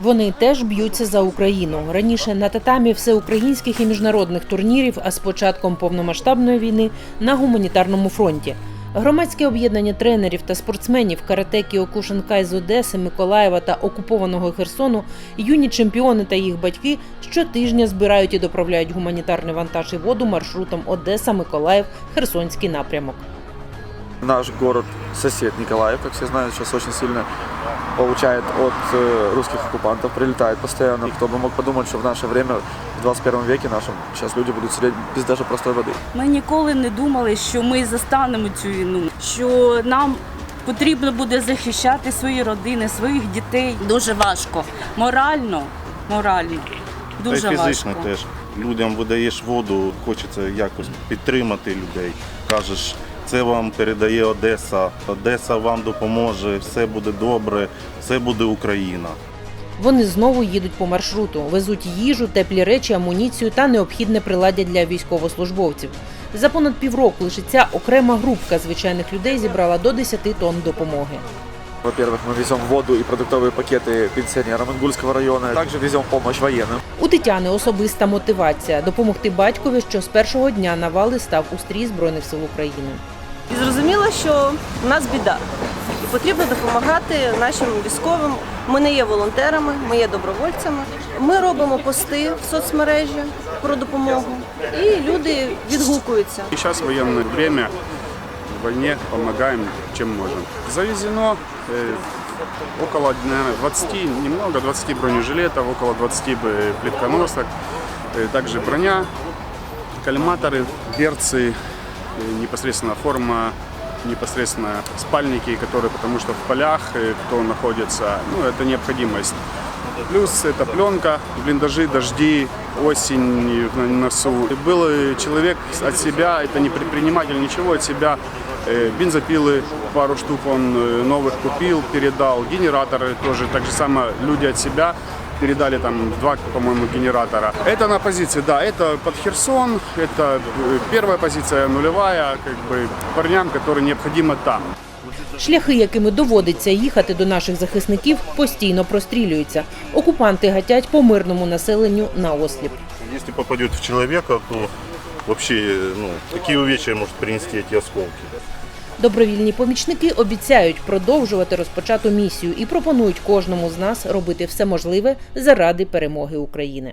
Вони теж б'ються за Україну. Раніше на татамі всеукраїнських і міжнародних турнірів, а з початком повномасштабної війни на гуманітарному фронті. Громадське об'єднання тренерів та спортсменів карате Кіокушинкай з Одеси, Миколаєва та окупованого Херсону, юні чемпіони та їх батьки щотижня збирають і доправляють гуманітарний вантаж і воду маршрутом Одеса, Миколаїв, Херсонський напрямок. Наш город сосед Николаев, как все знают, сейчас очень сильно получает от э, русских оккупантов, прилетает постоянно. Кто бы мог подумать, что в наше время, в 21 веке нашем, сейчас люди будут сидеть без даже простой воды. Ми ніколи не думали, що ми застанемо цю війну, що нам потрібно буде захищати свої родини, своїх дітей. Дуже важко. Морально, морально. Дуже Та й фізично важко. теж. Людям видаєш воду, хочеться якось підтримати людей. Кажеш, це вам передає Одеса, Одеса вам допоможе, все буде добре, все буде Україна. Вони знову їдуть по маршруту, везуть їжу, теплі речі, амуніцію та необхідне приладдя для військовослужбовців. За понад півроку лише ця окрема групка звичайних людей зібрала до 10 тонн допомоги. Во-первых, мы везем воду и продуктовые пакеты пенсионерам Ингульского района. Также везем помощь военным. У Тетяни особиста мотивація допомогти батькові, що з першого дня навали став у стрій збройних сил України. І зрозуміло, що в нас біда. І потрібно допомагати нашим військовим. Ми не є волонтерами, ми є добровольцями. Ми робимо пости в соцмережі про допомогу, і люди відгукуються. И сейчас военное время, в войне помогаем, чем можем. Завезено э, около наверное, 20, немного, 20 бронежилетов, около 20 б- плитконосок, э, также броня, коллиматоры, берцы, э, непосредственно форма, непосредственно спальники, которые, потому что в полях, э, кто находится, ну, это необходимость. Плюс это пленка, блиндажи, дожди, осень на носу. И Был э, человек от себя, это не предприниматель, ничего от себя. Э, Бензопилы пару штук он э, новых купил, передал. Генераторы тоже, так же самое люди от себя передали там два, по-моему, генератора. Это на позиции, да, это под Херсон, это э, первая позиция нулевая, как бы парням, которые необходимо там. Шляхи, якими доводиться їхати до наших захисників, постійно прострілюються. Окупанти гатять по мирному населенню на осліп. Если попадет в человека, то вообще ну, какие увечья может принести эти осколки. Добровільні помічники обіцяють продовжувати розпочату місію і пропонують кожному з нас робити все можливе заради перемоги України.